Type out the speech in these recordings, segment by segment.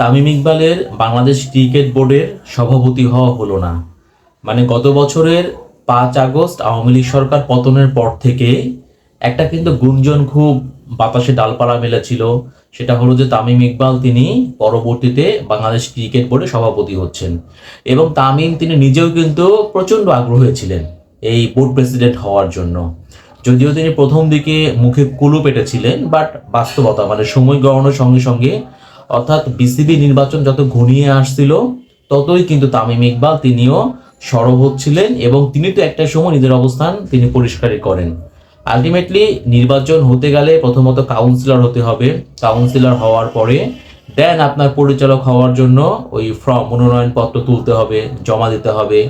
তামিম ইকবালের বাংলাদেশ ক্রিকেট বোর্ডের সভাপতি হওয়া হলো না। মানে গত বছরের পাঁচ আগস্ট আওয়ামী লীগ সরকার পতনের পর থেকে একটা কিন্তু গুঞ্জন খুব বাতাসে ডালপালা মেলেছিল। সেটা হলো যে তামিম ইকবাল তিনি পরবর্তীতে বাংলাদেশ ক্রিকেট বোর্ডের সভাপতি হচ্ছেন এবং তামিম তিনি নিজেও কিন্তু প্রচণ্ড আগ্রহী ছিলেন এই বোর্ড প্রেসিডেন্ট হওয়ার জন্য। যদিও তিনি প্রথম দিকে মুখে কুলু পেটেছিলেন, বাট বাস্তবতা মানে সময় গড়ানোর সঙ্গে সঙ্গে অর্থাৎ বিসিবি নির্বাচন যত ঘনিয়ে আসছিল, ততই কিন্তু তামিম ইকবাল তিনিও সরব হচ্ছিলেন এবং তিনি তো একটা সময় নিজের অবস্থান তিনি পরিষ্কারই করেন। আলটিমেটলি নির্বাচন হতে গেলে প্রথমত কাউন্সিলর হতে হবে। কাউন্সিলর হওয়ার পরে দেন আপনার পরিচালক হওয়ার জন্য ওই ফর্ম মনোনয়নপত্র তুলতে হবে, জমা দিতে হবে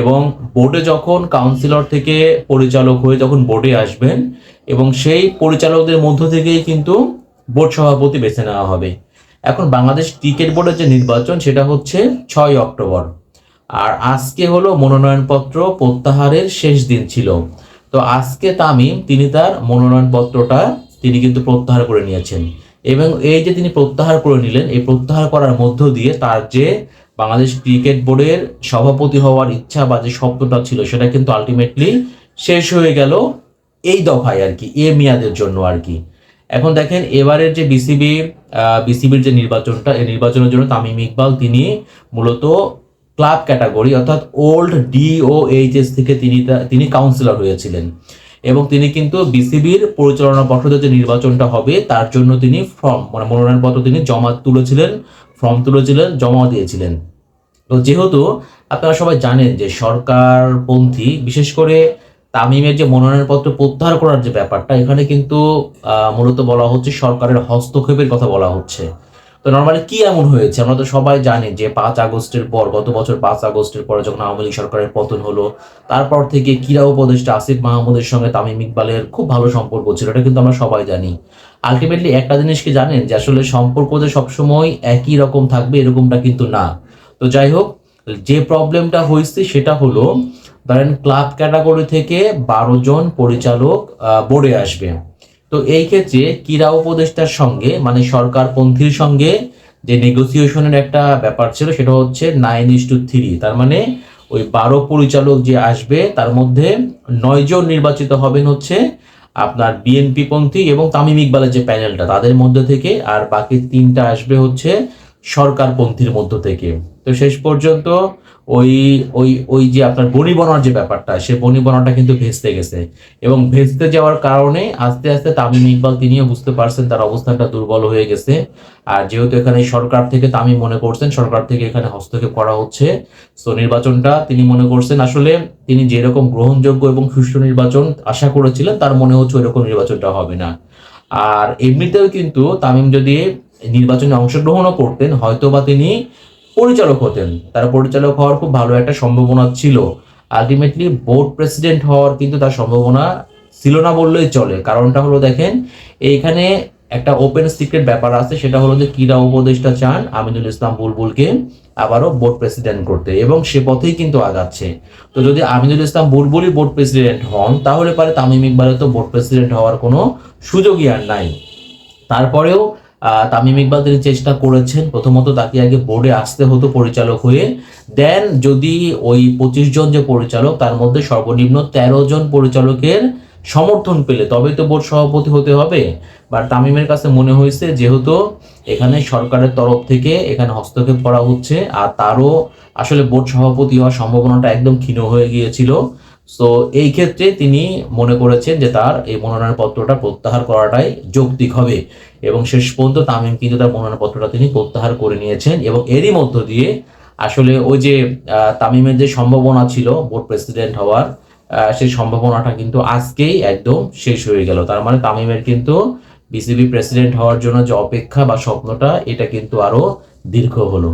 এবং বোর্ডে যখন কাউন্সিলর থেকে পরিচালক হয়ে যখন বোর্ডে আসবেন এবং সেই পরিচালকদের মধ্য থেকেই কিন্তু বোর্ড সভাপতি বেছে নেওয়া হবে। এখন বাংলাদেশ ক্রিকেট বোর্ডের যে নির্বাচন, সেটা হচ্ছে ছয় অক্টোবর। আর আজকে হলো মনোনয়নপত্র প্রত্যাহারের শেষ দিন ছিল। তো আজকে তামিম, তিনি তার মনোনয়নপত্রটা তিনি কিন্তু প্রত্যাহার করে নিয়েছেন। এবং এই যে তিনি প্রত্যাহার করে নিলেন, এই প্রত্যাহার করার মধ্য দিয়ে তার যে বাংলাদেশ ক্রিকেট বোর্ডের সভাপতি হওয়ার ইচ্ছা বা যে স্বপ্নটা ছিল, সেটা কিন্তু আলটিমেটলি শেষ হয়ে গেল এই দফায় আর কি, এ মেয়াদের জন্য আর কি। এখন দেখেন, এবারের যে বিসিবি বিসিবির যে নির্বাচনটা, এই নির্বাচনের জন্য তামিম ইকবাল তিনি মূলত ক্লাব ক্যাটাগরি, অর্থাৎ ওল্ড ডি ও এইচএস থেকে তিনি তিনি কাউন্সিলর হয়েছিলেন। এবং তিনি কিন্তু বিসিবির পরিচালনা পর্ষদের যে নির্বাচনটা হবে, তার জন্য তিনি ফর্ম মানে মনোনয়নপত্র তিনি জমা তুলেছিলেন ফর্ম তুলেছিলেন, জমা দিয়েছিলেন। তো যেহেতু আপনারা সবাই জানেন যে সরকারপন্থী, বিশেষ করে তামিমের যে মনোনয়নপত্র প্রত্যাহার করার যে ব্যাপারটা, এখানে কিন্তু মূলত বলা হচ্ছে সরকারের হস্তক্ষেপের কথা বলা হচ্ছে। তো নর্মালি কি এমন হয়েছে? আমরা তো সবাই জানি যে পাঁচ আগস্টের পর, গত বছর পাঁচ আগস্টের পরে যখন আওয়ামী লীগ সরকারের পতন হলো, তারপর থেকে ক্রীড়া উপদেষ্টা আসিফ মাহমুদের সঙ্গে তামিম ইকবালের খুব ভালো সম্পর্ক ছিল, এটা কিন্তু আমরা সবাই জানি। আলটিমেটলি একটা জিনিস কি জানেন? যে আসলে সম্পর্ক যে সবসময় একই রকম থাকবে এরকমটা কিন্তু না। তো যাই হোক, যে প্রবলেমটা হয়েছে সেটা হলো ধরেন ক্লাব ক্যাটাগরি থেকে বারো জন পরিচালক বোর্ডে আসবে। তো এই ক্ষেত্রে ক্রীড়া উপদেষ্টার সঙ্গে মানে সরকারপন্থীর সঙ্গে যে নেগোসিয়েশনের একটা ব্যাপার ছিল, সেটা হচ্ছে নাইন ইস টু থ্রি তার মানে ওই বারো পরিচালক যে আসবে, তার মধ্যে নয় জন নির্বাচিত হবেন হচ্ছে আপনার বিএনপি পন্থী এবং তামিম ইকবালের যে প্যানেলটা তাদের মধ্যে থেকে। আর বাকি তিনটা আসবে হচ্ছে সরকারপন্থীর মধ্য থেকে। তো শেষ পর্যন্ত ওই ওই ওই যে আপনার বনিবনার যে ব্যাপারটা, সে বনিবনাটা কিন্তু ভেস্তে গেছে। এবং ভেস্তে যাওয়ার কারণে আস্তে আস্তে তামিম ইকবাল তিনিও বুঝতে পারছেন তার অবস্থানটা দুর্বল হয়ে গেছে। আর যেহেতু এখানে সরকার থেকে তামিম মনে করছেন, সরকার থেকে এখানে হস্তক্ষেপ করা হচ্ছে। তো নির্বাচনটা তিনি মনে করছেন, আসলে তিনি যেরকম গ্রহণযোগ্য এবং সুষ্ঠু নির্বাচন আশা করেছিলেন, তার মনে হচ্ছে ওইরকম নির্বাচনটা হবে না। আর এমনিতেও কিন্তু তামিম যদি নির্বাচনে অংশগ্রহণও করতেন হয়তো বা তিনি পরিচালক হতেন। তার পরিচালক হওয়ার খুব ভালো একটা সম্ভাবনা ছিল। আলটিমেটলি বোর্ড প্রেসিডেন্ট হওয়ার কিন্তু তার সম্ভাবনা ছিল না বললেই চলে। কারণটা হলো দেখেন, এইখানে একটা ওপেন সিক্রেট ব্যাপার আছে, সেটা হলো যে ক্রীড়া উপদেষ্টা চান আমিনুল ইসলাম বুলবুলকে আবারও বোর্ড প্রেসিডেন্ট করতে, এবং সে পথেই কিন্তু আগাচ্ছে। তো যদি আমিনুল ইসলাম বুলবুলই বোর্ড প্রেসিডেন্ট হন, তাহলে পারে তামিম ইকবালের তো বোর্ড প্রেসিডেন্ট হওয়ার কোনো সুযোগই আর নাই। তারপরেও তামিম ইকবাল তিনি চেষ্টা করেছেন প্রথমত তাকে আগে বোর্ডে আসতে হতো পরিচালক হয়ে। দেন যদি ওই পঁচিশ জন যে পরিচালক, তার মধ্যে সর্বনিম্ন তেরো জন পরিচালকের সমর্থন পেলে, তবেই তো বোর্ড সভাপতি হতে হবে। বাট তামিমের কাছে মনে হয়েছে যেহেতু এখানে সরকারের তরফ থেকে এখানে হস্তক্ষেপ করা হচ্ছে, আর তারও আসলে বোর্ড সভাপতি হওয়ার সম্ভাবনাটা একদম ক্ষীণ হয়ে গিয়েছিল। তো এই ক্ষেত্রে তিনি মনে করেছেন যে তার এই মনোনয়নপত্রটা প্রত্যাহার করাটাই যৌক্তিক হবে। এবং শেষ পর্যন্ত তামিম কিন্তু তার মনোনয়নপত্রটা তিনি প্রত্যাহার করে নিয়েছেন এবং এরই মধ্য দিয়ে আসলে ওই যে তামিমের যে সম্ভাবনা ছিল, বোর্ড প্রেসিডেন্ট হওয়ার সেই সম্ভাবনাটা কিন্তু আজকেই একদম শেষ হয়ে গেল। তার মানে তামিমের কিন্তু বিসিবি প্রেসিডেন্ট হওয়ার জন্য যে অপেক্ষা বা স্বপ্নটা, এটা কিন্তু আরও দীর্ঘ হলো।